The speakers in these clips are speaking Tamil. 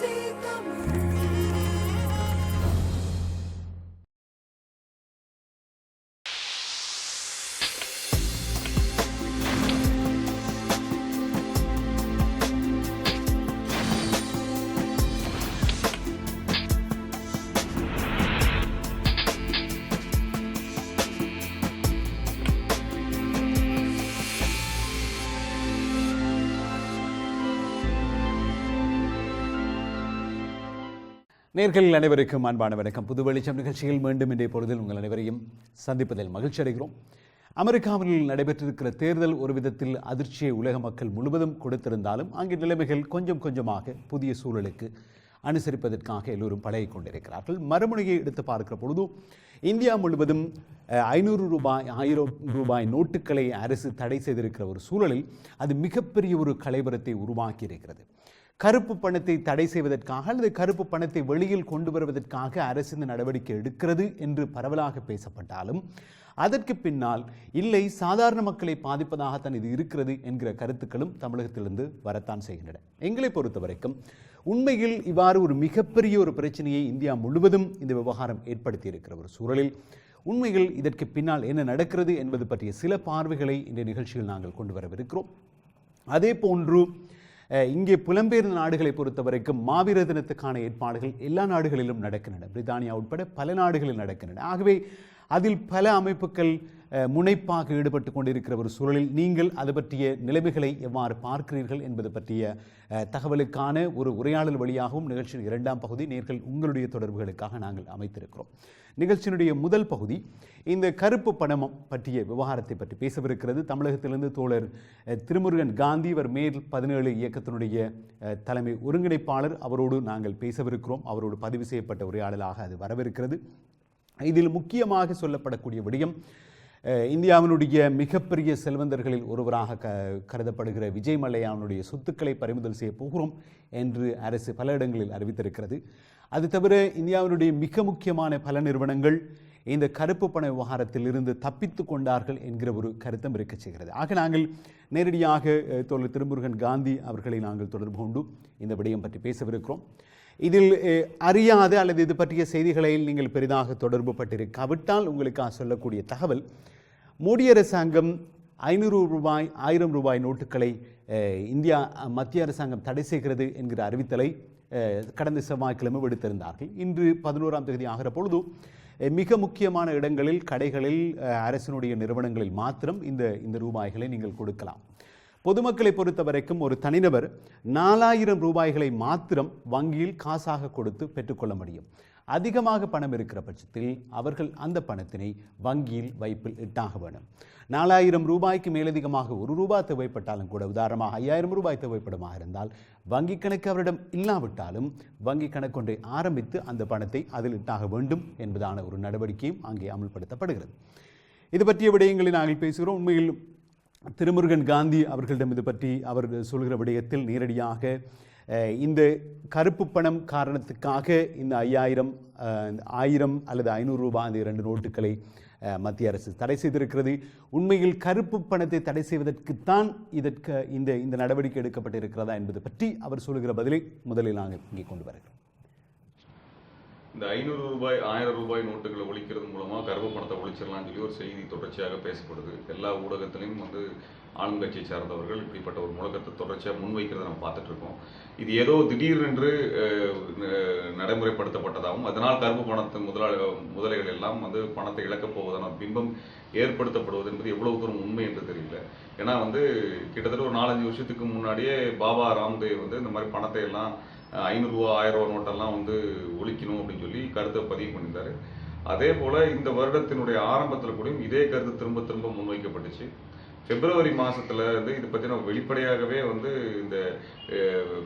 see the moon. நேர்களில் அனைவருக்கும் அன்பான வணக்கம். புது வெளிச்சம் நிகழ்ச்சியில் மீண்டும் இன்றைய பொழுதில் உங்கள் அனைவரையும் சந்திப்பதில் மகிழ்ச்சி அடைகிறோம். அமெரிக்காவில் நடைபெற்றிருக்கிற தேர்தல் ஒரு விதத்தில் அதிர்ச்சியை உலக மக்கள் முழுவதும் கொடுத்திருந்தாலும் அங்கே நிலைமைகள் கொஞ்சம் கொஞ்சமாக புதிய சூழலுக்கு அனுசரிப்பதற்காக எல்லோரும் பழகி கொண்டிருக்கிறார்கள். மறுமுனையை எடுத்து பார்க்கிற பொழுதும் இந்தியா முழுவதும் ஐநூறு ரூபாய் ஆயிரம் ரூபாய் நோட்டுகளை அரசு தடை செய்திருக்கிற ஒரு சூழலில் அது மிகப்பெரிய ஒரு கலைவரத்தை உருவாக்கி இருக்கிறது கருப்பு பணத்தை தடை செய்வதற்காக அல்லது கருப்பு பணத்தை வெளியில் கொண்டு வருவதற்காக அரசு இந்த நடவடிக்கை எடுக்கிறது என்று பரவலாக பேசப்பட்டாலும் அதற்கு பின்னால் இல்லை சாதாரண மக்களை பாதிப்பதாகத்தான் இது இருக்கிறது என்கிற கருத்துக்களும் தமிழகத்திலிருந்து வரத்தான் செய்கின்றன. எங்களை பொறுத்த வரைக்கும் உண்மையில் இவ்வாறு ஒரு மிகப்பெரிய ஒரு பிரச்சனையை இந்தியா முழுவதும் இந்த விவகாரம் ஏற்படுத்தி இருக்கிற ஒரு சூழலில் உண்மையில் இதற்கு பின்னால் என்ன நடக்கிறது என்பது பற்றிய சில பார்வைகளை இந்த நிகழ்ச்சியில் நாங்கள் கொண்டு வரவிருக்கிறோம். அதே போன்று இங்கே புலம்பெயர்ந்த நாடுகளை பொறுத்த வரைக்கும் மாவீர தினத்துக்கான ஏற்பாடுகள் எல்லா நாடுகளிலும் நடக்கின்றன. பிரித்தானியா உட்பட பல நாடுகளில் நடக்கின்றன. ஆகவே அதில் பல அமைப்புகள் முனைப்பாக ஈடுபட்டு கொண்டிருக்கிற ஒரு சூழலில் நீங்கள் அது பற்றிய நிலைமைகளை எவ்வாறு பார்க்கிறீர்கள் என்பது பற்றிய தகவலுக்கான ஒரு உரையாடல் வழியாகவும் நிகழ்ச்சியின் இரண்டாம் பகுதி நேர்கள் உங்களுடைய தொடர்புகளுக்காக நாங்கள் அமைத்திருக்கிறோம். நிகழ்ச்சியினுடைய முதல் பகுதி இந்த கருப்பு பணமம் பற்றிய விவகாரத்தை பற்றி பேசவிருக்கிறது. தமிழகத்திலிருந்து தோழர் திருமுருகன் காந்தி இவர் மேல் பதினேழு இயக்கத்தினுடைய தலைமை ஒருங்கிணைப்பாளர். அவரோடு நாங்கள் பேசவிருக்கிறோம். அவரோடு பதிவு செய்யப்பட்ட உரையாடலாக அது வரவிருக்கிறது. இதில் முக்கியமாக சொல்லப்படக்கூடிய விடயம் இந்தியாவினுடைய மிகப்பெரிய செல்வந்தர்களில் ஒருவராக க கருதப்படுகிற விஜய் மல்லையானுடைய சொத்துக்களை பறிமுதல் செய்ய போகிறோம் என்று அரசு பல இடங்களில் அறிவித்திருக்கிறது. அது தவிர இந்தியாவினுடைய மிக முக்கியமான பல நிறுவனங்கள் இந்த கருப்பு பண விவகாரத்தில் இருந்து தப்பித்து கொண்டார்கள் என்கிற ஒரு கருத்தம் இருக்க செய்கிறது. ஆக நாங்கள் நேரடியாக தோழர் திருமுருகன் காந்தி அவர்களை நாங்கள் தொடர்பு கொண்டு இந்த விடயம் பற்றி பேசவிருக்கிறோம். இதில் அறியாத அல்லது இது பற்றிய செய்திகளை நீங்கள் பெரிதாக தொடர்பு பட்டிருக்காவிட்டால் உங்களுக்கு சொல்லக்கூடிய தகவல் மோடி அரசாங்கம் ஐநூறு ரூபாய் ஆயிரம் ரூபாய் நோட்டுகளை இந்தியா மத்திய அரசாங்கம் தடை செய்கிறது என்கிற அறிவித்தலை கடந்த செவ்வாய்க்கிழமை விடுத்திருந்தார்கள். இன்று பதினோராம் தேதி ஆகிற பொழுது மிக முக்கியமான இடங்களில் கடைகளில் அரசினுடைய நிறுவனங்களில் மாத்திரம் இந்த இந்த ரூபாய்களை நீங்கள் கொடுக்கலாம். பொதுமக்களை பொறுத்த வரைக்கும் ஒரு தனிநபர் நாலாயிரம் ரூபாய்களை மாத்திரம் வங்கியில் காசாக கொடுத்து பெற்றுக்கொள்ள முடியும். அதிகமாக பணம் இருக்கிற பட்சத்தில் அவர்கள் அந்த பணத்தினை வங்கியில் வைப்பில் இட்டாக வேணும். நாலாயிரம் ரூபாய்க்கு மேலதிகமாக ஒரு ரூபாய் தேவைப்பட்டாலும் கூட உதாரணமாக ஐயாயிரம் ரூபாய் தேவைப்படுமாக இருந்தால் வங்கி கணக்கு அவரிடம் இல்லாவிட்டாலும் வங்கி கணக்கு ஒன்றை ஆரம்பித்து அந்த பணத்தை அதில் இட்டாக வேண்டும் என்பதான ஒரு நடவடிக்கையும் அங்கே அமல்படுத்தப்படுகிறது. இது பற்றிய விடயங்களை நாங்கள் பேசுகிறோம். உண்மையில் திருமுருகன் காந்தி அவர்களிடம் இது பற்றி அவர் சொல்கிற விடயத்தில் நேரடியாக இந்த கருப்பு பணம் காரணத்துக்காக இந்த ஐயாயிரம் ஆயிரம் அல்லது ஐநூறு ரூபாய் அந்த இரண்டு நோட்டுகளை மத்திய அரசு தடை செய்திருக்கிறது. உண்மையில் கருப்பு பணத்தை தடை செய்வதற்குத்தான் இதற்கு இந்த இந்த நடவடிக்கை எடுக்கப்பட்டிருக்கிறதா என்பது பற்றி அவர் சொல்கிற பதிலை முதலில் நாங்கள் இங்கே கொண்டு வருகிறோம் இந்த ஐநூறு ரூபாய் ஆயிரம் ரூபாய் நோட்டுகளை ஒழிக்கிறது மூலமாக கருப்பு பணத்தை ஒழிச்சிடலாம்னு சொல்லி ஒரு செய்தி தொடர்ச்சியாக பேசப்படுது. எல்லா ஊடகத்திலையும் வந்து ஆளுங்கட்சியை சார்ந்தவர்கள் இப்படிப்பட்ட ஒரு முழக்கத்தை தொடர்ச்சியாக முன்வைக்கிறத நம்ம பார்த்துட்டு இருக்கோம் இது ஏதோ திடீரென்று நடைமுறைப்படுத்தப்பட்டதாகவும் அதனால் கருப்பு பணத்து முதலாளி முதலைகள் எல்லாம் வந்து பணத்தை இழக்கப் போவதான பிம்பம் ஏற்படுத்தப்படுவது என்பது எவ்வளவு தூரம் உண்மை என்று தெரியல. ஏன்னா வந்து கிட்டத்தட்ட ஒரு நாலஞ்சு வருஷத்துக்கு முன்னாடியே பாபா ராம்தேவ் வந்து இந்த மாதிரி பணத்தை எல்லாம் ஐநூறுரூவா ஆயிரம் ரூபா நோட்டெல்லாம் வந்து ஒழிக்கணும் அப்படின்னு சொல்லி கருத்தை பதிவு பண்ணியிருந்தாரு. அதே போல் இந்த வருடத்தினுடைய ஆரம்பத்தில் கூடயும் இதே கருத்து திரும்ப திரும்ப முன்வைக்கப்பட்டுச்சு. பிப்ரவரி மாதத்தில் வந்து இது பற்றின வெளிப்படையாகவே வந்து இந்த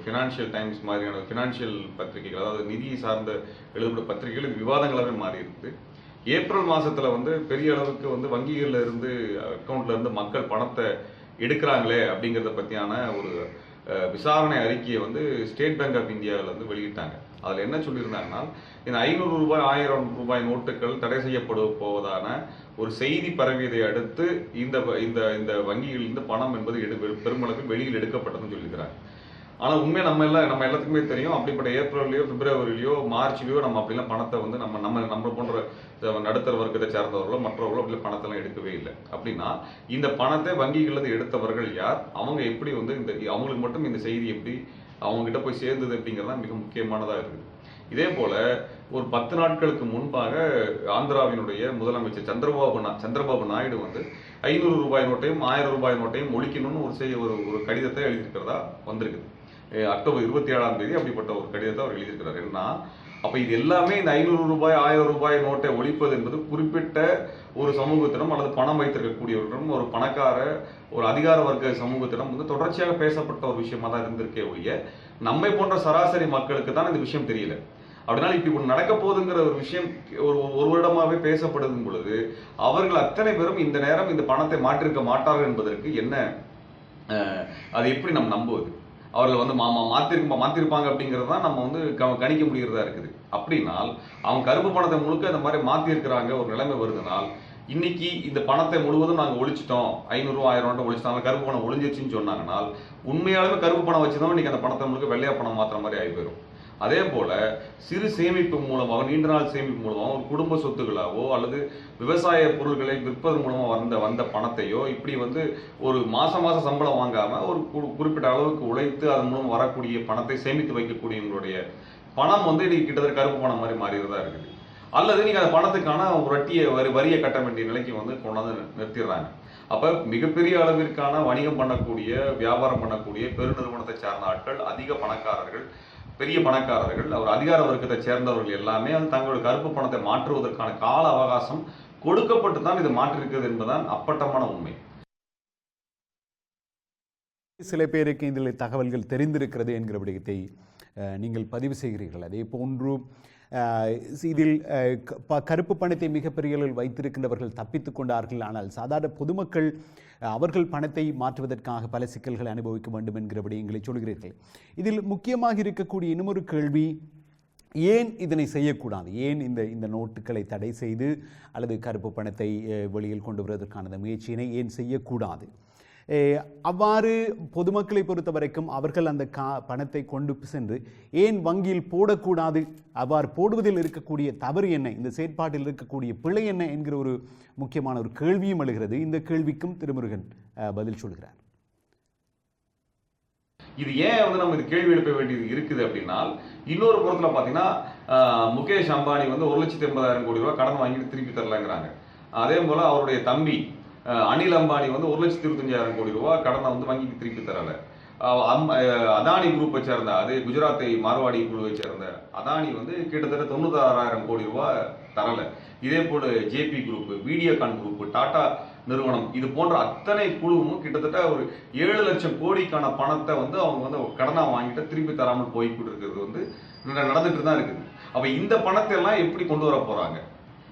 ஃபினான்ஷியல் டைம்ஸ் மாதிரியான ஃபினான்ஷியல் பத்திரிகைகள் அதாவது நிதி சார்ந்த எழுதப்பட்ட பத்திரிகைகள் விவாதங்களாகவே மாறி இருக்குது ஏப்ரல் மாதத்தில் வந்து பெரிய அளவுக்கு வந்து வங்கிகளில் இருந்து அக்கௌண்ட்ல இருந்து மக்கள் பணத்தை எடுக்கிறாங்களே அப்படிங்கிறத பற்றியான ஒரு விசாரணை அறிக்கையை வந்து ஸ்டேட் பேங்க் ஆஃப் இந்தியாவில் வந்து வெளியிட்டாங்க. அதில் என்ன சொல்லியிருந்தாங்கன்னா இந்த ஐநூறு ரூபாய் ஆயிரம் ரூபாய் நோட்டுகள் தடை செய்யப்பட போவதான ஒரு செய்தி பரவியதை அடுத்து இந்த இந்த இந்த வங்கிகளிலிருந்து பணம் என்பது எடு பெருமளவில் வெளியில் எடுக்கப்பட்டதுன்னு சொல்லியிருக்கிறாங்க ஆனால் உண்மையா நம்ம எல்லாம் நம்ம எல்லாத்துக்குமே தெரியும். அப்படிப்பட்ட ஏப்ரல்லையோ பிப்ரவரிலையோ மார்ச்லையோ நம்ம அப்படிலாம் பணத்தை வந்து நம்ம நம்ம நம்ம போன்ற நடுத்தர வர்க்கத்தை சேர்ந்தவர்களோ மற்றவர்களோ அப்படி பணத்தெல்லாம் எடுக்கவே இல்லை. அப்படின்னா இந்த பணத்தை வங்கிகள்ல எடுத்தவர்கள் யார்? அவங்க எப்படி வந்து இந்த அவங்களுக்கு மட்டும் இந்த செய்தி எப்படி அவங்ககிட்ட போய் சேர்ந்தது அப்படிங்கிறது மிக முக்கியமானதாக இருக்குது. இதே போல ஒரு பத்து நாட்களுக்கு முன்பாக ஆந்திராவினுடைய முதலமைச்சர் சந்திரபாபு சந்திரபாபு நாயுடு வந்து ஐநூறு ரூபாய் நோட்டையும் ஆயிரம் ரூபாய் நோட்டையும் ஒழிக்கணும்னு ஒரு செய்ய ஒரு ஒரு கடிதத்தை எழுதியிருக்கிறதா வந்திருக்குது. அக்டோபர் இருபத்தி ஏழாம் தேதி அப்படிப்பட்ட ஒரு கடிதத்தை அவர் எழுதியிருக்கிறார். என்ன அப்ப இது எல்லாமே இந்த ஐநூறு ரூபாய் ஆயிரம் ரூபாய் நோட்டை ஒழிப்பது என்பது குறிப்பிட்ட ஒரு சமூகத்திடம் அல்லது பணம் வைத்திருக்கக்கூடியவர்களிடம் ஒரு பணக்கார ஒரு அதிகார வர்க்க சமூகத்திடம் வந்து தொடர்ச்சியாக பேசப்பட்ட ஒரு விஷயமா தான் இருந்திருக்கே ஒழிய நம்மை போன்ற சராசரி மக்களுக்கு தான் இந்த விஷயம் தெரியல. அப்படினால இப்படி ஒன்று நடக்க போகுதுங்கிற ஒரு விஷயம் ஒரு ஒரு வருடமாகவே பேசப்படுதும் பொழுது அவர்கள் அத்தனை பேரும் இந்த நேரம் இந்த பணத்தை மாற்றிருக்க மாட்டார்கள் என்பதற்கு என்ன அதை எப்படி நம்ம நம்புவது? அவர்கள் வந்து மாமா மாத்திருப்பா மாத்திருப்பாங்க அப்படிங்கிறது தான் நம்ம வந்து க- கணிக்க முடிகிறதா இருக்குது. அப்படின்னால் அவங்க கருப்பு பணத்தை முழுக்க இந்த மாதிரி மாத்திருக்கிறாங்க ஒரு நிலைமை வருதுனால் இன்னைக்கு இந்த பணத்தை முழுவதும் நாங்கள் ஒழிச்சிட்டோம். ஐநூறுரூவா ஆயிரம் ரூபாய் ஒழிச்சிட்டாங்க கருப்பு பணம் ஒழிஞ்சிருச்சுன்னு சொன்னாங்கன்னால் உண்மையாலுமே கருப்பு பணம் வச்சுதான் இன்னைக்கு அந்த பணத்தை முழுக்க வெள்ளையா பணம் மாத்துற மாதிரி ஆகி போயிடும் அதே போல சிறு சேமிப்பு மூலமாக நீண்ட நாள் சேமிப்பு மூலமாக ஒரு குடும்ப சொத்துக்களாவோ அல்லது விவசாய பொருட்களை விற்பதன் மூலமாக வந்த வந்த பணத்தையோ இப்படி வந்து ஒரு மாத மாதம் சம்பளம் வாங்காம ஒரு கு- குறிப்பிட்ட அளவுக்கு உழைத்து அதன் மூலம் வரக்கூடிய பணத்தை சேமித்து வைக்கக்கூடியவங்களுடைய பணம் வந்து இன்னைக்கு கிட்டத்தட்ட கருப்பு பணம் மாதிரி மாறிதான் இருக்குது. அல்லது நீங்க அந்த பணத்துக்கான ஒரு வட்டியை வரி வரியை கட்ட வேண்டிய நிலைக்கு வந்து கொண்டாந்து நிறுத்திடுறாங்க. அப்ப மிகப்பெரிய அளவிற்கான வணிகம் பண்ணக்கூடிய வியாபாரம் பண்ணக்கூடிய பெருநிறுவனத்தை சார்ந்த ஆட்கள் அதிக பணக்காரர்கள் பெரிய பணக்காரர்கள் அவர் அதிகார வர்க்கத்தை சேர்ந்தவர்கள் எல்லாமே வந்து தங்களுடைய கருப்பு பணத்தை மாற்றுவதற்கான கால அவகாசம் கொடுக்கப்பட்டு தான் இது மாற்றிருக்கிறது என்பதுதான் அப்பட்டமான உண்மை. சில பேருக்கு இதில் தகவல்கள் தெரிந்திருக்கிறது என்கிற விடயத்தை நீங்கள் பதிவு செய்கிறீர்கள். அதே போன்று இதில் க- ப- கருப்பு பணத்தை மிகப்பெரிய அளவில் வைத்திருக்கின்றவர்கள் தப்பித்துக் கொண்டார்கள். ஆனால் சாதாரண பொதுமக்கள் அவர்கள் பணத்தை மாற்றுவதற்காக பல சிக்கல்களை அனுபவிக்க வேண்டும் என்கிற விடயங்களை சொல்கிறீர்கள். இதில் முக்கியமாக இருக்கக்கூடிய இன்னுமொரு கேள்வி ஏன் இதனை செய்யக்கூடாது? ஏன் இந்த இந்த நோட்டுகளை தடை செய்து அல்லது கருப்பு பணத்தை வெளியில் கொண்டு வருவதற்கான முயற்சியினை ஏன் செய்யக்கூடாது? அவ்வாறு பொதுமக்களை பொறுத்த வரைக்கும் அவர்கள் அந்த கா பணத்தை கொண்டு சென்று ஏன் வங்கியில் போடக்கூடாது? அவ்வாறு போடுவதில் இருக்கக்கூடிய தவறு என்ன? இந்த செயற்பாட்டில் இருக்கக்கூடிய பிழை என்ன? என்கிற ஒரு முக்கியமான ஒரு கேள்வியும் எழுகிறது. இந்த கேள்விக்கும் திருமுருகன் அஹ், பதில் சொல்கிறார். இது ஏன் வந்து நம்ம இது கேள்வி எழுப்ப வேண்டியது இருக்குது அப்படின்னா இன்னொரு புறத்தில் பார்த்தீங்கன்னா முகேஷ் அம்பானி வந்து ஒரு லட்சத்தி எண்பதாயிரம் கோடி ரூபாய் கடன் வாங்கிட்டு திருப்பி தரலாங்கிறாங்க. அதே போல அவருடைய தம்பி அனில் அம்பானி வந்து ஒரு லட்சத்தி இருபத்தஞ்சாயிரம் கோடி ரூபாய் கடனை வந்து வங்கிக்கு திருப்பி தரல. அம்- அதானி குரூப்பை சேர்ந்த அதே குஜராத்தை மார்வாடி குழுவை சேர்ந்த அதானி வந்து கிட்டத்தட்ட தொண்ணூத்தாறாயிரம் கோடி ரூபாய் தரல. இதே போல JP group Videocon group Tata நிறுவனம் இது போன்ற அத்தனை குழுவும் கிட்டத்தட்ட ஒரு ஏழு லட்சம் கோடிக்கான பணத்தை வந்து அவங்க வந்து கடனா வாங்கிட்டு திருப்பி தராமல் போய்கிட்டு இருக்கிறது வந்து நடந்துட்டு தான் இருக்குது. அப்ப இந்த பணத்தை எல்லாம் எப்படி கொண்டு வர போறாங்க?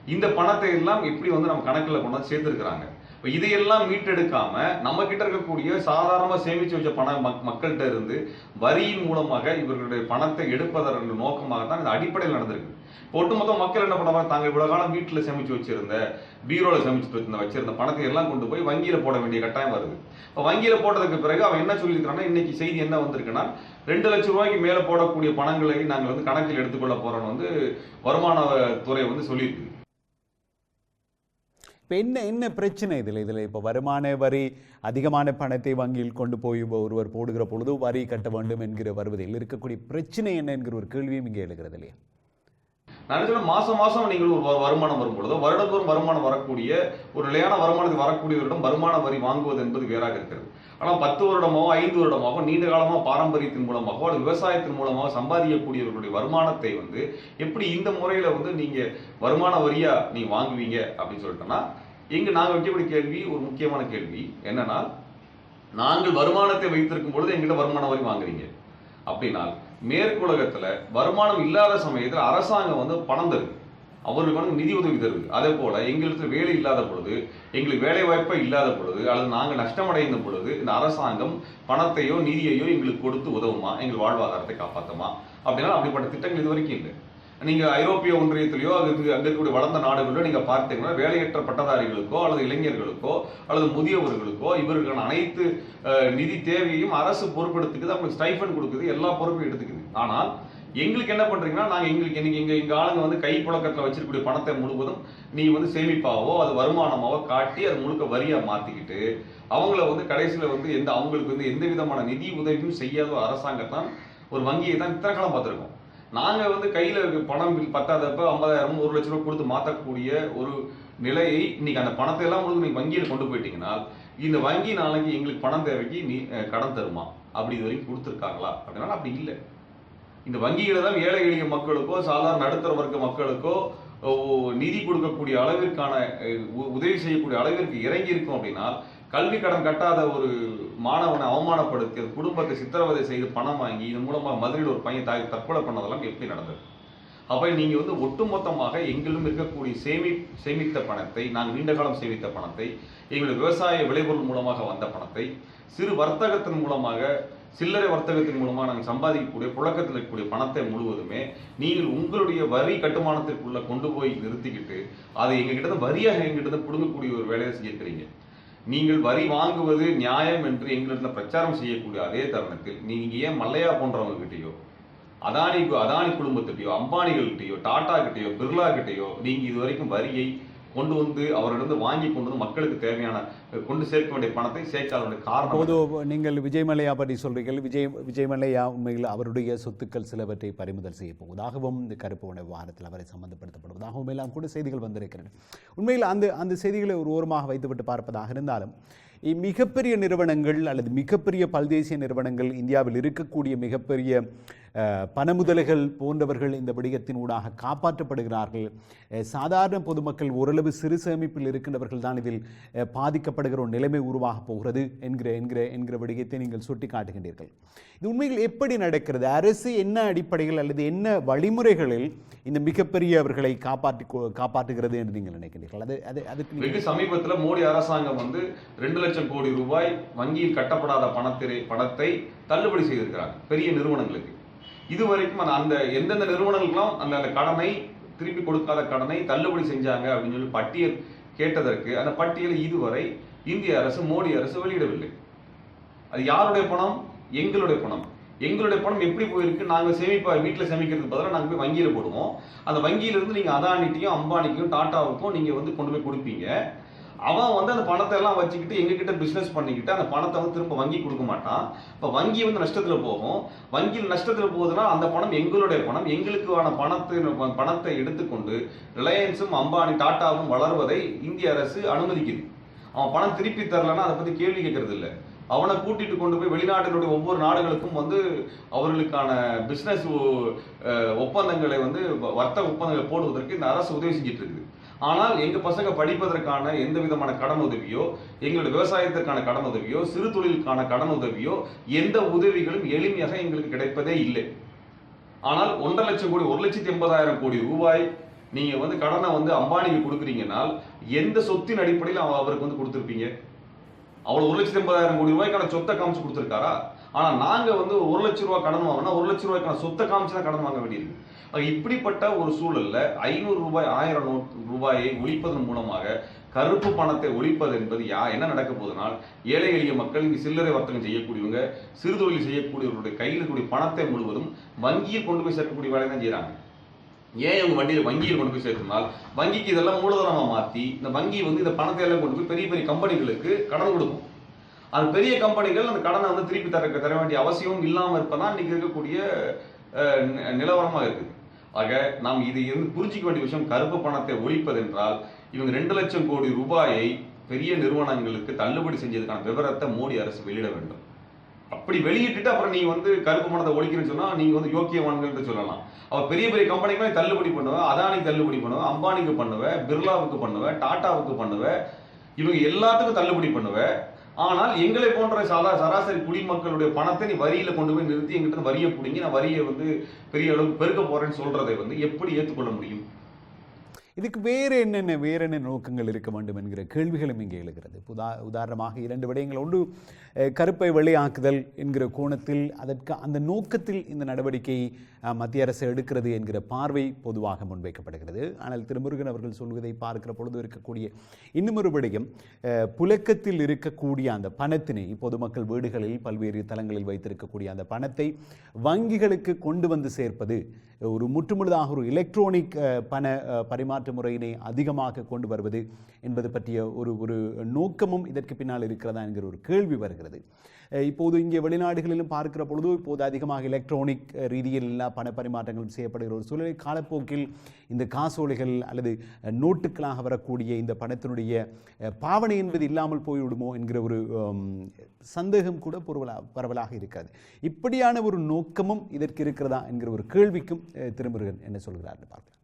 இந்த பணத்தை எல்லாம் எப்படி வந்து நம்ம கணக்கில் கொண்டு வந்து இப்போ இதையெல்லாம் மீட்டெடுக்காம நம்ம கிட்ட இருக்கக்கூடிய சாதாரணமாக சேமிச்சு வச்ச பண மக்- மக்கள்கிட்ட இருந்து வரியின் மூலமாக இவர்களுடைய பணத்தை எடுப்பதற்கு நோக்கமாக தான் இந்த அடிப்படையில் நடந்திருக்கு. ஒட்டுமொத்த மக்கள் என்ன பண்ணுவாங்க? தாங்க இவ்வளவு காலம் வீட்டில் சேமிச்சு வச்சிருந்த பீரோல சேமிச்சு வச்சிருந்த வச்சிருந்த பணத்தை எல்லாம் கொண்டு போய் வங்கியில போட வேண்டிய கட்டாயம் வருது. இப்போ வங்கியில போட்டதுக்கு பிறகு அவன் என்ன சொல்லியிருக்கிறான்னா இன்னைக்கு செய்தி என்ன வந்திருக்குன்னா ரெண்டு லட்சம் ரூபாய்க்கு மேலே போடக்கூடிய பணங்களை நாங்கள் வந்து கணக்கில் எடுத்துக்கொள்ள போறோம்னு வந்து வருமான துறை வந்து சொல்லியிருக்கு. இப்போ என்ன என்ன பிரச்சனை இதில்? இதில் இப்போ வருமான வரி அதிகமான பணத்தை வங்கியில் கொண்டு போய் ஒருவர் போடுகிற பொழுது வரி கட்ட வேண்டும் என்கிற வருவதில் இருக்கக்கூடிய பிரச்சனை என்ன என்கிற ஒரு கேள்வியும் இங்கே எழுகிறது இல்லையா? நான் என்ன மாசம் மாசம் நீங்கள் ஒரு வருமானம் வரும்பொழுது வருடந்தோறும் வருமானம் வரக்கூடிய ஒரு நிலையான வருமானத்துக்கு வரக்கூடியவரிடம் வருமான வரி வாங்குவது என்பது வேறாக இருக்கிறது. ஆனால் பத்து வருடமோ ஐந்து வருடமாகவோ நீண்ட காலமாக பாரம்பரியத்தின் மூலமாகவோ அல்லது விவசாயத்தின் மூலமாக சம்பாதிக்கக்கூடியவர்களுடைய வருமானத்தை வந்து எப்படி இந்த முறையில் வந்து நீங்கள் வருமான வரியாக நீ வாங்குவீங்க அப்படின்னு சொல்லிட்டோன்னா இங்கே நாங்கள் வைக்கக்கூடிய கேள்வி ஒரு முக்கியமான கேள்வி என்னன்னா நாங்கள் வருமானத்தை வைத்திருக்கும் பொழுது எங்கிட்ட வருமான வரி வாங்குறீங்க. அப்படின்னால் மேற்குலகத்தில் வருமானம் இல்லாத சமயத்தில் அரசாங்கம் வந்து பணம் தருது. அவர்களுக்கான நிதி உதவி தருது. அதே போல எங்களுக்கு வேலை இல்லாத பொழுது எங்களுக்கு வேலை வாய்ப்பே இல்லாத பொழுது அல்லது நாங்கள் நஷ்டமடைந்த பொழுது இந்த அரசாங்கம் பணத்தையோ நிதியையோ எங்களுக்கு கொடுத்து உதவுமா? எங்கள் வாழ்வாதாரத்தை காப்பாற்றுமா அப்படின்னா அப்படிப்பட்ட திட்டங்கள் இது வரைக்கும் இல்லை. நீங்க ஐரோப்பிய ஒன்றியத்திலேயோ அதுக்கு அங்கே இருக்கக்கூடிய வளர்ந்த நாடுகளிலோ நீங்க பார்த்தீங்கன்னா வேலையற்ற பட்டதாரிகளுக்கோ அல்லது இளைஞர்களுக்கோ அல்லது முதியவர்களுக்கோ இவர்களுக்கான அனைத்து நிதி தேவையையும் அரசு பொறுப்பெடுத்துக்குது அவங்களுக்கு ஸ்டைஃபன் கொடுக்குது எல்லா பொறுப்பையும் எடுத்துக்குது. ஆனால் எங்களுக்கு என்ன பண்றீங்கன்னா நாங்கள் எங்களுக்கு எங்க எங்க எங்க ஆளுங்க வந்து கை புழக்கத்தில் வச்சிருக்கக்கூடிய பணத்தை முழுவதும் நீ வந்து சேமிப்பாவோ அது வருமானமாவோ காட்டி அது முழுக்க வரியா மாத்திக்கிட்டு அவங்கள வந்து கடைசியில வந்து எந்த அவங்களுக்கு வந்து எந்த விதமான நிதி உதவியும் செய்யாத ஒரு அரசாங்கத்தான் ஒரு வங்கியை தான் இத்தனை காலம் பார்த்துருக்கோம். நாங்கள் வந்து கையில் இருக்க பணம் பத்தாதப்ப ஐம்பதாயிரம் ஒரு லட்ச ரூபா கொடுத்து மாற்றக்கூடிய ஒரு நிலையை இன்னைக்கு அந்த பணத்தை எல்லாம் உங்களுக்கு நீங்கள் வங்கியில் கொண்டு போயிட்டீங்கன்னா இந்த வங்கி நாளைக்கு எங்களுக்கு பணம் தேவைக்கு நீ கடன் தருமா? அப்படி இது வரைக்கும் கொடுத்துருக்காங்களா? அப்படின்னா அப்படி இல்லை. இந்த வங்கிகளை தான் ஏழை எளிய மக்களுக்கோ சாதாரண நடுத்தர வர்க்க மக்களுக்கோ நிதி கொடுக்கக்கூடிய அளவிற்கான உ- உதவி செய்யக்கூடிய அளவிற்கு இறங்கி இருக்கும் அப்படின்னா கல்வி கடன் கட்டாத ஒரு மாணவனை அவமானப்படுத்தி அது குடும்பத்தை சித்திரவதை செய்து பணம் வாங்கி இது மூலமாக மதுரையில் ஒரு பையன் தாய் தற்கொலை பண்ணதெல்லாம் எப்படி நடந்தது? அப்போ நீங்கள் வந்து ஒட்டுமொத்தமாக எங்களிடம் இருக்கக்கூடிய சேமி சேமித்த பணத்தை நாங்கள் நீண்ட காலம் சேமித்த பணத்தை எங்களுடைய விவசாய விளைபொருள் மூலமாக வந்த பணத்தை சிறு வர்த்தகத்தின் மூலமாக சில்லறை வர்த்தகத்தின் மூலமாக நாங்கள் சம்பாதிக்கக்கூடிய புழக்கத்தில் இருக்கக்கூடிய பணத்தை முழுவதுமே நீங்கள் உங்களுடைய வரி கட்டுமானத்திற்குள்ள கொண்டு போய் நிறுத்திக்கிட்டு அதை எங்ககிட்ட வரியாக எங்கிட்ட இருந்து பிடுங்கக்கூடிய ஒரு வேலையை செய்யக்கிறீங்க நீங்கள் வரி வாங்குவது நியாயம் என்று எங்களிடத்துல பிரச்சாரம் செய்யக்கூடிய அதே தருணத்தில் நீங்க ஏன் மல்லையா போன்றவங்க கிட்டயோ அதானி அதானி குடும்பத்திட்டையோ அம்பானிகள்கிட்டயோ டாடா கிட்டயோ பிர்லா கிட்டயோ நீங்க இது வரைக்கும் வரியை கொண்டு வந்து அவரிடம் வாங்கி கொண்டு வந்து மக்களுக்கு தேவையான கொண்டு சேர்க்க வேண்டிய பணத்தை சேர்க்காத காரணம் அப்போது நீங்கள் விஜய் மல்லையா பற்றி சொல்றீர்கள். விஜய் விஜய் மல்லையா உண்மையில் அவருடைய சொத்துக்கள் சிலவற்றை பறிமுதல் செய்ய போவதாகவும் இந்த கருப்பு உணவு விவகாரத்தில் அவரை சம்பந்தப்படுத்தப்படுவதாகவும் எல்லாம் கூட செய்திகள் வந்திருக்கின்றன. உண்மையில் அந்த அந்த செய்திகளை ஒரு ஓரமாக வைத்துவிட்டு பார்ப்பதாக இருந்தாலும் மிகப்பெரிய நிறுவனங்கள் அல்லது மிகப்பெரிய பல்தேசிய நிறுவனங்கள் இந்தியாவில் இருக்கக்கூடிய மிகப்பெரிய பணமுதலைகள் போன்றவர்கள் இந்த விடயத்தின் ஊடாக காப்பாற்றப்படுகிறார்கள். சாதாரண பொதுமக்கள் ஓரளவு சிறு சேமிப்பில் இருக்கின்றவர்கள் தான் இதில் பாதிக்கப்படுகிற ஒரு நிலைமை உருவாக போகிறது என்கிற என்கிற என்கிற விடயத்தை நீங்கள் சுட்டி காட்டுகின்றீர்கள் இது உண்மையில் எப்படி நடக்கிறது? அரசு என்ன அடிப்படையில் அல்லது என்ன வழிமுறைகளில் இந்த மிகப்பெரியவர்களை காப்பாற்றி காப்பாற்றுகிறது என்று நீங்கள் நினைக்கிறீர்கள் அது அது அதுக்கு வெகு மோடி அரசாங்கம் வந்து ரெண்டு லட்சம் கோடி ரூபாய் வங்கியில் கட்டப்படாத பணத்திரை பணத்தை தள்ளுபடி செய்திருக்கிறாங்க. பெரிய நிறுவனங்களுக்கு. இதுவரைக்கும் அந்த- அந்த எந்தெந்த நிறுவனங்களுக்கெல்லாம் அந்த அந்த கடனை திருப்பி கொடுக்காத கடனை தள்ளுபடி செஞ்சாங்க அப்படின்னு சொல்லி பட்டியல் கேட்டதற்கு அந்த பட்டியலை இதுவரை இந்திய அரசு மோடி அரசு வெளியிடவில்லை. அது யாருடைய பணம்? எங்களுடைய பணம். எங்களுடைய பணம் எப்படி போயிருக்கு? நாங்கள் சேமிப்பா வீட்டில் சேமிக்கிறதுக்கு பதிலாக நாங்கள் போய் வங்கியில் போடுவோம். அந்த வங்கியிலிருந்து நீங்கள் நீங்க அதானிட்டையும் அம்பானிக்கும் டாட்டாவுக்கும் நீங்கள் வந்து கொண்டு போய் கொடுப்பீங்க. அவன் வந்து அந்த பணத்தை எல்லாம் வச்சுக்கிட்டு எங்ககிட்ட பிசினஸ் பண்ணிக்கிட்டு அந்த பணத்தை வந்து திரும்ப வங்கி கொடுக்க மாட்டான். இப்போ வங்கி வந்து நஷ்டத்தில் போகும். வங்கியில் நஷ்டத்தில் போகுதுன்னா அந்த பணம் எங்களுடைய பணம். எங்களுக்கான பணத்தை பணத்தை எடுத்துக்கொண்டு ரிலையன்ஸும் அம்பானி டாட்டாவும் வளர்வதை இந்திய அரசு அனுமதிக்குது. அவன் பணம் திருப்பி தரலன்னா அதை பற்றி கேள்வி கேட்கறது இல்லை அவனை கூட்டிட்டு கொண்டு போய் வெளிநாட்டினுடைய ஒவ்வொரு நாடுகளுக்கும் வந்து அவர்களுக்கான பிஸ்னஸ் ஒப்பந்தங்களை வந்து வ- வர்த்தக ஒப்பந்தங்களை போடுவதற்கு இந்த அரசு உதவி செஞ்சுட்டு இருக்குது. ஆனால் எங்க பசங்க படிப்பதற்கான எந்த விதமான கடன் உதவியோ எங்களுடைய விவசாயத்திற்கான கடன் உதவியோ சிறு தொழிலுக்கான கடன் உதவியோ எந்த உதவிகளும் எளிமையாக எங்களுக்கு கிடைப்பதே இல்லை. ஆனால் ஒன்றரை லட்சம் கோடி ஒரு லட்சத்தி எண்பதாயிரம் கோடி ரூபாய் நீங்க வந்து கடனை வந்து அம்பானிக்கு கொடுக்குறீங்கனால் எந்த சொத்தின் அடிப்படையில் அவ- அவருக்கு வந்து கொடுத்துருப்பீங்க? அவ்வளவு ஒரு லட்சத்தி எண்பதாயிரம் கோடி ரூபாய்க்கான சொத்தை காமிச்சு கொடுத்துருக்காரா? ஆனா நாங்க வந்து ஒரு லட்சம் ரூபாய் கடன் வாங்கினா ஒரு லட்சம் ரூபாய்க்கான சொத்தை காமிச்சு தான் கடன் வாங்க வேண்டியிருக்கு. இப்படிப்பட்ட ஒரு சூழல்ல ஐநூறு ரூபாய் ஆயிரம் ரூபாயை ஒழிப்பதன் மூலமாக கருப்பு பணத்தை ஒழிப்பது என்பது யா என்ன நடக்க போதுனால் ஏழை எளிய மக்கள் இங்கு சில்லறை வர்த்தகம் செய்யக்கூடியவங்க சிறு தொழில் செய்யக்கூடியவர்களுடைய கையில் இருக்கக்கூடிய பணத்தை முழுவதும் வங்கியை கொண்டு போய் சேர்க்கக்கூடிய வேலை தான் செய்றாங்க. ஏன் இவங்க வண்டியில் வங்கியில் கொண்டு போய் சேர்த்தனால் வங்கிக்கு இதெல்லாம் மூலதனமாக மாற்றி இந்த வங்கி வந்து இந்த பணத்தை எல்லாம் கொண்டு போய் பெரிய பெரிய கம்பெனிகளுக்கு கடன் கொடுக்கும். அந்த பெரிய கம்பெனிகள் அந்த கடனை வந்து திருப்பி தர தர வேண்டிய அவசியமும் இல்லாமல் இருப்பதான் இன்னைக்கு இருக்கக்கூடிய நிலவரமாக இருக்குது. ஆக நாம் இது இருந்து புரிஞ்சிக்க வேண்டிய விஷயம் கருப்பு பணத்தை ஒழிப்பதென்றால் இவங்க ரெண்டு லட்சம் கோடி ரூபாயை பெரிய நிறுவனங்களுக்கு தள்ளுபடி செஞ்சதுக்கான விவரத்தை மோடி அரசு வெளியிட வேண்டும். அப்படி வெளியிட்டுட்டு அப்புறம் நீ வந்து கருப்பு பணத்தை ஒழிக்கிறேன்னு சொன்னா நீங்கள் வந்து யோக்கியவான்கள் சொல்லலாம். அவ பெரிய பெரிய கம்பெனிக்கு தள்ளுபடி பண்ணுவ அதானிக்கு தள்ளுபடி பண்ணுவ அம்பானிக்கு பண்ணுவ பிர்லாவுக்கு பண்ணுவ டாட்டாவுக்கு பண்ணுவ இவங்க எல்லாத்துக்கும் தள்ளுபடி பண்ணுவேன் ஆனால் எங்களை போன்ற சாதா சராசரி குடிமக்களுடைய பணத்தை நீ வரியில கொண்டு போய் நிறுத்தி எங்கிட்ட வரியை பிடிங்கி நான் வரியை வந்து பெரிய அளவுக்கு பெருக்க போறேன்னு சொல்றதை வந்து எப்படி ஏற்றுக்கொள்ள முடியும்? இதுக்கு வேறு என்னென்ன வேறு என்ன நோக்கங்கள் இருக்க வேண்டும் என்கிற கேள்விகளும் இங்கே எழுகிறது. உதா உதாரணமாக இரண்டு விடயங்கள் ஒன்று கருப்பை வெளியாக்குதல் என்கிற கோணத்தில் அதற்கு அந்த நோக்கத்தில் இந்த நடவடிக்கை மத்திய அரசு எடுக்கிறது என்கிற பார்வை பொதுவாக முன்வைக்கப்படுகிறது. ஆனால் திருமுருகன் அவர்கள் சொல்வதை பார்க்கிற பொழுது இருக்கக்கூடிய இன்னும் ஒரு விடயம் புழக்கத்தில் இருக்கக்கூடிய அந்த பணத்தினை பொதுமக்கள் வீடுகளில் பல்வேறு தளங்களில் வைத்திருக்கக்கூடிய அந்த பணத்தை வங்கிகளுக்கு கொண்டு வந்து சேர்ப்பது ஒரு முற்றுமுழுதாக ஒரு எலக்ட்ரானிக் பண பரிமாற்ற முறையினை அதிகமாக கொண்டு வருவது என்பது பற்றிய ஒரு ஒரு நோக்கமும் இதற்கு பின்னால் இருக்கிறதா என்கிற ஒரு கேள்வி வருகிறது. இப்போது இங்கே வெளிநாடுகளிலும் பார்க்கிற பொழுது இப்போது அதிகமாக எலக்ட்ரானிக் ரீதியில் எல்லா பண பரிமாற்றங்களும் செய்யப்படுகிற ஒரு சூழலில் காலப்போக்கில் இந்த காசோலைகள் அல்லது நோட்டுகளாக வரக்கூடிய இந்த பணத்தினுடைய பாவனை என்பது இல்லாமல் போய்விடுமோ என்கிற ஒரு சந்தேகம் கூட பரவலா பரவலாக இருக்கிறது இப்படியான ஒரு நோக்கமும் இதற்கு இருக்கிறதா என்கிற ஒரு கேள்விக்கும் திருமுருகன் என்ன சொல்கிறார்னு பார்க்கலாம்.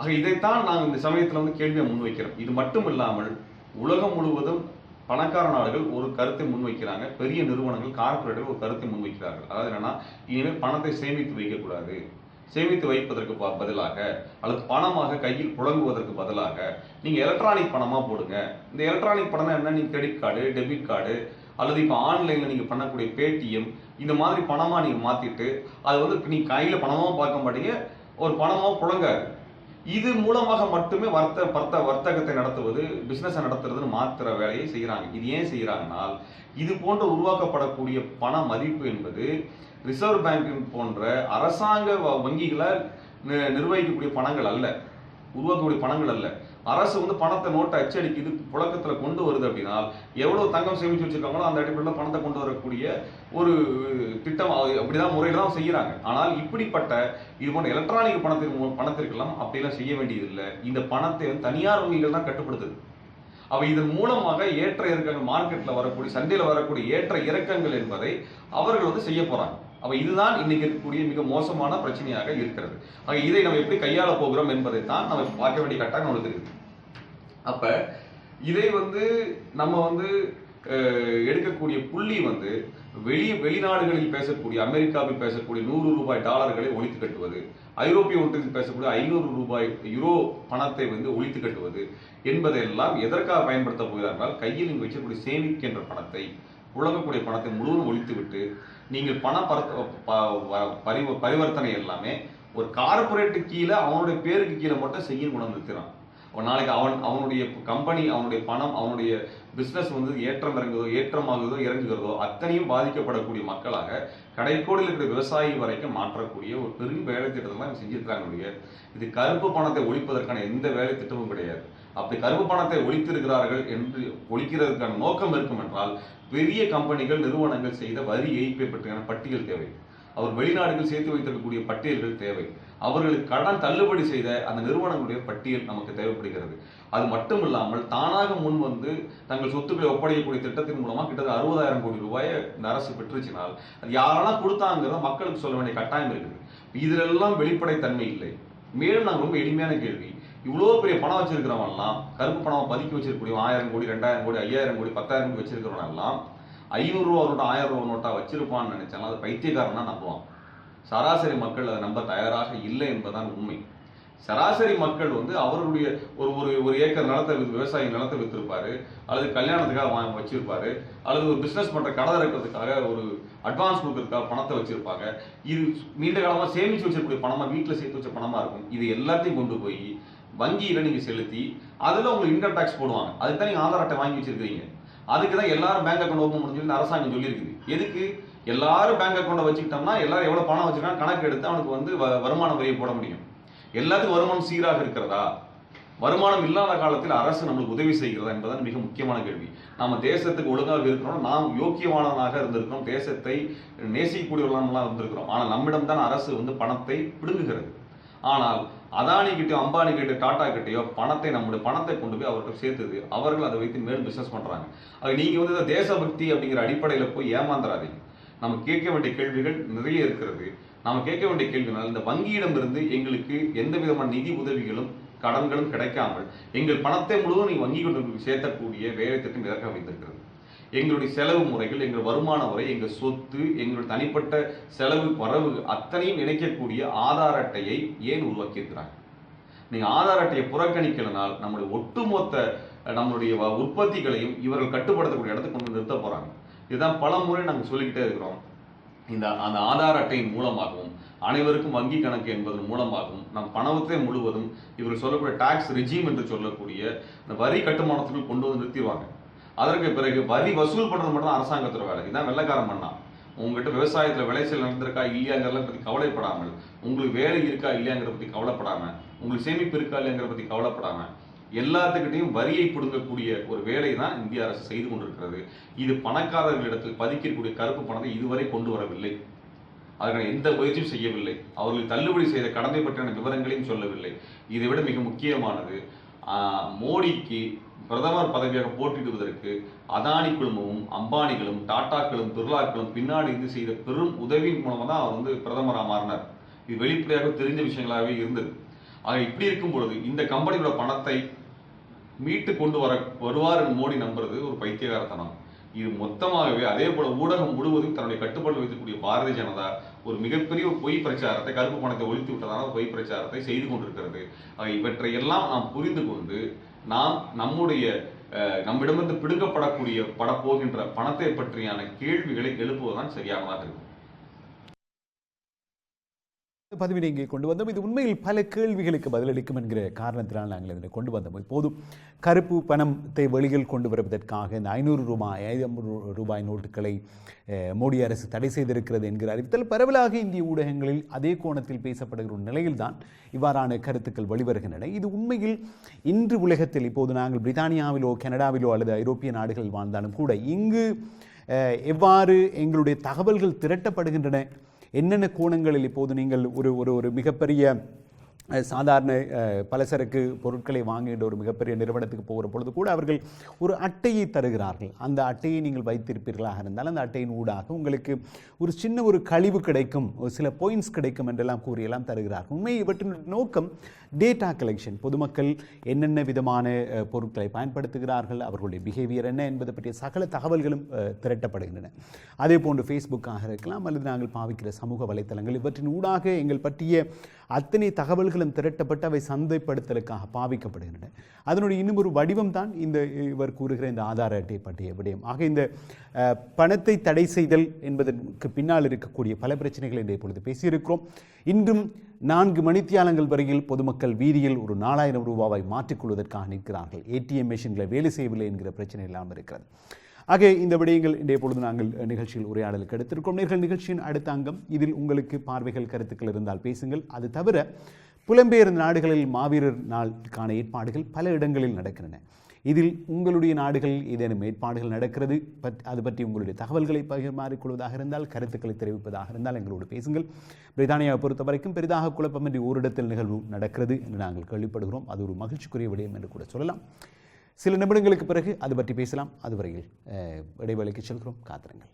ஆக இதைத்தான் நாங்கள் இந்த சமயத்தில் வந்து கேள்வியை முன்வைக்கிறோம். இது மட்டும் இல்லாமல் உலகம் முழுவதும் பணக்கார நாடுகள் ஒரு கருத்தை முன்வைக்கிறாங்க. பெரிய நிறுவனங்கள் கார்பரேட்டுகள் ஒரு கருத்தை முன்வைக்கிறார்கள். அதாவது என்னன்னா இனிமேல் பணத்தை சேமித்து வைக்கக்கூடாது. சேமித்து வைப்பதற்கு பதிலாக அல்லது பணமாக கையில் புழங்குவதற்கு பதிலாக நீங்க எலக்ட்ரானிக் பணமா போடுங்க. இந்த எலக்ட்ரானிக் பணம்னா என்ன? நீங்க கிரெடிட் கார்டு டெபிட் கார்டு அல்லது இப்போ ஆன்லைன்ல நீங்க பண்ணக்கூடிய பேடிஎம் இந்த மாதிரி பணமா நீங்க மாத்திட்டு அது வந்து நீங்கள் கையில பணமா பார்க்க மாட்டீங்க. ஒரு பணமா புழங்காது. இது மூலமாக மட்டுமே வர்த்த வர்த்த வர்த்தகத்தை நடத்துவது பிஸ்னஸை நடத்துறதுன்னு மாத்திர வேலையை செய்கிறாங்க இது ஏன் செய்கிறாங்கன்னா இது போன்ற உருவாக்கப்படக்கூடிய பண மதிப்பு என்பது ரிசர்வ் பேங்க் போன்ற அரசாங்க வ- வங்கிகளால் நிர்வகிக்கக்கூடிய பணங்கள் அல்ல. உருவாக்கக்கூடிய பணங்கள் அல்ல. அரசு வந்து பணத்தை நோட்டை அச்சடிக்குது புழக்கத்தில் கொண்டு வருது அப்படின்னா எவ்வளவு தங்கம் சேமிச்சு வச்சிருக்காங்களோ அந்த அடிப்படையில் பணத்தை கொண்டு வரக்கூடிய ஒரு திட்டம் அப்படிதான் முறையில தான் செய்யறாங்க. ஆனால் இப்படிப்பட்ட இது போன்ற எலக்ட்ரானிக் பணத்திற்கு மூ- பணத்திற்கெல்லாம் அப்படியெல்லாம் செய்ய வேண்டியது இல்லை இந்த பணத்தை வந்து தனியார் வங்கிகள் தான் கட்டுப்படுத்துது. அப்ப இதன் மூலமாக ஏற்ற இறக்கங்கள் மார்க்கெட்ல வரக்கூடிய சந்தையில் வரக்கூடிய ஏற்ற இறக்கங்கள் என்பதை அவர்கள் வந்து செய்ய போறாங்க. அப்ப இதுதான் இன்னைக்கு இருக்கக்கூடிய மிக மோசமான பிரச்சனையாக இருக்கிறது. ஆக இதை நம்ம எப்படி கையாள போகிறோம் என்பதை தான் நம்ம பார்க்க வேண்டிய கட்டாயம் நம்மளுக்கு இருக்கு அப்ப இதை வந்து நம்ம வந்து எடுக்கக்கூடிய புள்ளி வந்து வெளி வெளிநாடுகளில் பேசக்கூடிய அமெரிக்காவில் பேசக்கூடிய நூறு ரூபாய் டாலர்களை ஒழித்து கட்டுவது ஐரோப்பிய ஒன்றியத்தில் பேசக்கூடிய ஐநூறு ரூபாய் யூரோ பணத்தை வந்து ஒழித்து கட்டுவது என்பதையெல்லாம் எதற்காக பயன்படுத்த போகிறார்கள் கையில் இங்கு வச்சிருக்கக்கூடிய சேமிக்கின்ற பணத்தை புழங்கக்கூடிய பணத்தை முழுவதும் ஒழித்துவிட்டு நீங்கள் பண ப- பரிவர்த்தனை எல்லாமே ஒரு கார்பரேட்டு கீழே அவனுடைய பேருக்கு கீழே மட்டும் செய்ய கொண்டு ஒரு நாளைக்கு அவன் அவனுடைய கம்பெனி அவனுடைய பணம் அவனுடைய பிஸ்னஸ் வந்து ஏற்றம் இறங்குதோ ஏற்றமாகுதோ இறங்குகிறதோ அத்தனையும் பாதிக்கப்படக்கூடிய மக்களாக கடைக்கோடியில் இருக்கிற விவசாயி வரைக்கும் மாற்றக்கூடிய ஒரு பெரும் வேலை திட்டத்தை செஞ்சிருக்காங்க இது கருப்பு பணத்தை ஒழிப்பதற்கான எந்த வேலை திட்டமும் கிடையாது. அப்படி கருப்பு பணத்தை ஒழித்திருக்கிறார்கள் என்று ஒழிக்கிறதுக்கான நோக்கம் இருக்கும் என்றால் பெரிய கம்பெனிகள் நிறுவனங்கள் செய்த வரி ஏய்ப்பை பற்றியான பட்டியல் தேவை. அவர் வெளிநாடுகள் சேர்த்து வைத்திருக்கக்கூடிய பட்டியல்கள் தேவை. அவர்களுக்கு கடன் தள்ளுபடி செய்த அந்த நிறுவனங்களுடைய பட்டியல் நமக்கு தேவைப்படுகிறது. அது மட்டும் இல்லாமல் தானாக முன் வந்து தங்கள் சொத்துக்களை ஒப்படைக்கக்கூடிய திட்டத்தின் மூலமா கிட்டத்தட்ட அறுபதாயிரம் கோடி ரூபாயை இந்த அரசு பெற்றுச்சினால் அது யாரெல்லாம் கொடுத்தாங்கிறத மக்களுக்கு சொல்ல வேண்டிய கட்டாயம் இருக்குது. இதிலெல்லாம் வெளிப்படைத்தன்மை இல்லை. மேலும் நாங்கள் ரொம்ப எளிமையான கேள்வி. இவ்வளோ பெரிய பணம் வச்சிருக்கிறவன்லாம் கருப்பு பணம் பதுக்கி வச்சிருக்கக்கூடிய ஆயிரம் கோடி ரெண்டாயிரம் கோடி ஐயாயிரம் கோடி பத்தாயிரம் கோடி வச்சிருக்கிறவனெல்லாம் ஐநூறு ரூபா நோட்டா ஆயிரம் ரூபா நோட்டா வச்சிருப்பான்னு நினைச்சாலும் அது பைத்தியக்காரனா நம்புவான் சராசரி மக்கள் அதை நம்ப தயாராக இல்லை என்பதுதான் உண்மை. சராசரி மக்கள் வந்து அவர்களுடைய ஒரு ஒரு ஒரு ஏக்கர் நிலத்தை விவசாயி நிலத்தை வித்திருப்பாரு அல்லது கல்யாணத்துக்காக வாங்க வச்சிருப்பாரு அல்லது ஒரு பிஸ்னஸ் பண்ற கடை இறக்கிறதுக்காக ஒரு அட்வான்ஸ் கொடுக்கறதுக்காக பணத்தை வச்சிருப்பாங்க. இது நீண்ட காலமாக சேமிச்சு வச்சிருக்கக்கூடிய பணமா வீட்டில் சேர்த்து வச்ச பணமா இருக்கும். இது எல்லாத்தையும் கொண்டு போய் வங்கியில நீங்க செலுத்தி அதுல உங்களுக்கு இன்கம் டேக்ஸ் போடுவாங்க. அதுக்கு தான் நீங்க ஆதார் அட்டை வாங்கி வச்சிருக்கீங்க அதுக்கு தான் எல்லாரும் பேங்க் அக்கௌண்ட் ஓப்பன் பண்ணி சொல்லி அரசாங்கம் சொல்லியிருக்குது. எதுக்கு? எல்லாரும் பேங்க் அக்கௌண்ட்டை வச்சுக்கிட்டோம்னா எல்லாரும் எவ்வளவு பணம் வச்சிருக்காங்க கணக்கு எடுத்து அவனுக்கு வந்து வ- வருமான வரியை போட முடியும். எல்லாத்துக்கும் வருமானம் சீராக இருக்கிறதா? வருமானம் இல்லாத காலத்தில் அரசு நம்மளுக்கு உதவி செய்கிறதா என்பதுதான் மிக முக்கியமான கேள்வி. நம்ம தேசத்துக்கு ஒழுங்காக இருக்கிறோம் நாம் யோக்கியமானவனாக இருந்திருக்கிறோம். தேசத்தை நேசிக்கக்கூடியவர்களாக இருந்திருக்கிறோம். ஆனால் நம்மிடம் தான் அரசு வந்து பணத்தை பிடுங்குகிறது. ஆனால் அதானி கிட்டயோ அம்பானி கிட்ட டாடா கிட்டயோ பணத்தை நம்முடைய பணத்தை கொண்டு போய் அவர்கிட்ட சேர்த்துது. அவர்கள் அதை வைத்து மேலும் பிசினஸ் பண்றாங்க. அது நீங்க வந்து தேசபக்தி அப்படிங்கிற அடிப்படையில போய் ஏமாந்துறாதீங்க. நம்ம கேட்க வேண்டிய கேள்விகள் நிறைய இருக்கிறது. நாம கேட்க வேண்டிய கேள்வினால் இந்த வங்கியிடமிருந்து எங்களுக்கு எந்த விதமான நிதி உதவிகளும் கடன்களும் கிடைக்காமல் எங்கள் பணத்தை முழுவதும் நீங்கள் வங்கி கொண்டு சேர்த்தக்கூடிய வேலை திட்டம் இதற்காக வைத்திருக்கிறது எங்களுடைய செலவு முறைகள் எங்கள் வருமான முறை எங்கள் சொத்து எங்களுடைய தனிப்பட்ட செலவு வரவு அத்தனையும் இணைக்கக்கூடிய ஆதார் அட்டையை ஏன் உருவாக்கியிருக்கிறாங்க? நீங்கள் ஆதார் அட்டையை புறக்கணிக்கலனால் நம்முடைய ஒட்டுமொத்த நம்மளுடைய வ- உற்பத்திகளையும் இவர்கள் கட்டுப்படுத்தக்கூடிய இடத்துக்கு கொண்டு வந்து நிறுத்த போகிறாங்க இதுதான் பல முறை நாங்கள் சொல்லிக்கிட்டே இருக்கிறோம். இந்த அந்த ஆதார் அட்டையின் மூலமாகவும் அனைவருக்கும் வங்கி கணக்கு என்பதன் மூலமாகவும் நம் பணத்தை முழுவதும் இவர் சொல்லக்கூடிய டாக்ஸ் ரிஜீம் என்று சொல்லக்கூடிய இந்த வரி கட்டுமானத்துக்குள் கொண்டு வந்து நிறுத்திடுவாங்க. அதற்கு பிறகு வரி வசூல் பண்றது மட்டும் தான் அரசாங்கத்தோட வேலை. இதான் வெள்ளக்காரன் பண்ணா. உங்ககிட்ட விவசாயத்துல விளைச்சல் நடந்திருக்கா இல்லையாங்கிறத பத்தி கவலைப்படாமல் உங்களுக்கு வேலை இருக்கா இல்லையாங்கிறத பத்தி கவலைப்படாம உங்களுக்கு சேமிப்பு இருக்கா இல்லையாங்கிறத பத்தி கவலைப்படாம எல்லாத்துக்கிட்டையும் வரியை பிடுங்கக்கூடிய ஒரு வேலை தான் இந்திய அரசு செய்து கொண்டிருக்கிறது. இது பணக்காரர்களிடத்தில் பதிக்கக்கூடிய கருப்பு பணத்தை இதுவரை கொண்டு வரவில்லை. அதற்கான எந்த முயற்சியும் செய்யவில்லை. அவர்கள் தள்ளுபடி செய்த கடமை பற்றியான விவரங்களையும் சொல்லவில்லை. இதை விட மிக முக்கியமானது மோடிக்கு பிரதமர் பதவியாக போட்டியிடுவதற்கு அதானி குழுமமும் அம்பானிகளும் டாட்டாக்களும் பிர்லாக்களும் பின்னாடி இருந்து செய்த பெரும் உதவியின் மூலமாக தான் அவர் வந்து பிரதமராக மாறினார். இது வெளிப்படையாக தெரிஞ்ச விஷயங்களாகவே இருந்தது. ஆக இப்படி இருக்கும் பொழுது இந்த கம்பெனியோட பணத்தை மீட்டு கொண்டு வர வருவார் மோடி நம்புறது ஒரு பைத்தியகாரத்தனம். இது மொத்தமாகவே அதே போல ஊடகம் முழுவதும் தன்னுடைய கட்டுப்பாடு வைக்கக்கூடிய பாரதிய ஜனதா ஒரு மிகப்பெரிய பொய் பிரச்சாரத்தை கருப்பு பணத்தை ஒழித்து விட்டதான பொய் பிரச்சாரத்தை செய்து கொண்டிருக்கிறது. இவற்றை எல்லாம் நாம் புரிந்து கொண்டு நாம் நம்முடைய நம்மிடமிருந்து பிடுங்கப்படக்கூடிய படப்போகின்ற பணத்தை பற்றியான கேள்விகளை எழுப்புவதுதான் சரியானதாக இருக்கும். பதிவினை இங்கே கொண்டு வந்தோம். இது உண்மையில் பல கேள்விகளுக்கு பதிலளிக்கும் என்கிற காரணத்தினால் நாங்கள் இதனை கொண்டு வந்தோம். இப்போதும் கருப்பு பணத்தை வெளியில் கொண்டு வருவதற்காக இந்த ஐநூறு ரூபாய் ஐநூறு ரூபாய் நோட்டுகளை மோடி அரசு தடை செய்திருக்கிறது என்கிற அறிவித்தல் பரவலாக இந்திய ஊடகங்களில் அதே கோணத்தில் பேசப்படுகிற ஒரு நிலையில்தான் இவ்வாறான கருத்துக்கள் வெளிவருகின்றன. இது உண்மையில் இன்று உலகத்தில் இப்போது நாங்கள் பிரித்தானியாவிலோ கனடாவிலோ அல்லது ஐரோப்பிய நாடுகளில் வாழ்ந்தாலும் கூட இங்கு எவ்வாறு எங்களுடைய தகவல்கள் திரட்டப்படுகின்றன என்னென்ன கோணங்களில் இப்போது நீங்கள் ஒரு ஒரு ஒரு மிகப்பெரிய சாதாரண பலசரக்கு பொருட்களை வாங்குகின்ற ஒரு மிகப்பெரிய நிறுவனத்துக்கு போகிற பொழுது கூட அவர்கள் ஒரு அட்டையை தருகிறார்கள். அந்த அட்டையை நீங்கள் வைத்திருப்பீர்களாக இருந்தால் அந்த அட்டையின் ஊடாக உங்களுக்கு ஒரு சின்ன ஒரு கழிவு கிடைக்கும் ஒரு சில பாயிண்ட்ஸ் கிடைக்கும் என்றெல்லாம் கூறியெல்லாம் தருகிறார்கள். உண்மை இவற்றின் நோக்கம் டேட்டா கலெக்ஷன் பொதுமக்கள் என்னென்ன விதமான பொருட்களை பயன்படுத்துகிறார்கள் அவர்களுடைய பிஹேவியர் என்ன என்பது பற்றிய சகல தகவல்களும் திரட்டப்படுகின்றன. அதே போன்று ஃபேஸ்புக்காக இருக்கலாம் அல்லது நாங்கள் பாவிக்கிற சமூக வலைத்தளங்கள் இவற்றின் ஊடாக எங்கள் பற்றிய அத்தனை தகவல்களும் திரட்டப்பட்டு அவை சந்தைப்படுத்தலுக்காக பாவிக்கப்படுகின்றன. அதனுடைய இன்னும் ஒரு வடிவம் தான் இந்த இவர் கூறுகிற இந்த ஆதார அட்டை பற்றிய விடயம். ஆக இந்த பணத்தை தடை செய்தல் என்பதற்கு பின்னால் இருக்கக்கூடிய பல பிரச்சனைகளை இன்றைய பொழுது பேசியிருக்கிறோம். இன்றும் நான்கு மணித்தியாலங்கள் வரையில் பொதுமக்கள் வீதியில் ஒரு நாலாயிரம் ரூபாவை மாற்றிக்கொள்வதற்காக நிற்கிறார்கள். ஏடிஎம் மிஷின்களை வேலை செய்யவில்லை என்கிற பிரச்சனை இல்லாமல் இருக்கிறது. ஆக இந்த விடயங்கள் இன்றைய பொழுது நாங்கள் நிகழ்ச்சியில் உரையாடலுக்கு எடுத்திருக்கோம் நேர்கள் நிகழ்ச்சியின் அடுத்த அங்கம் இதில் உங்களுக்கு பார்வைகள் கருத்துக்கள் இருந்தால் பேசுங்கள். அது தவிர புலம்பெயர்ந்த நாடுகளில் மாவீரர் நாளுக்கான ஏற்பாடுகள் பல இடங்களில் நடக்கின்றன. இதில் உங்களுடைய நாடுகளில் ஏதேனும் ஏற்பாடுகள் நடக்கிறது பட் அது பற்றி உங்களுடைய தகவல்களை பகிர்மாறிக்கொள்வதாக இருந்தால் கருத்துக்களை தெரிவிப்பதாக இருந்தால் எங்களோடு பேசுங்கள். பிரித்தானியாவை பொறுத்த வரைக்கும் பெரிதாக குழப்பமின்றி ஓரிடத்தில் நிகழ்வு நடக்கிறது என்று நாங்கள் கேள்விப்படுகிறோம். அது ஒரு மகிழ்ச்சிக்குரிய விடயம் என்று கூட சொல்லலாம். சில நிமிடங்களுக்கு பிறகு அது பற்றி பேசலாம். அதுவரையில் இடைவெளிக்கு இடைவேளைக்கு செல்கிறோம். காத்திருங்கள்.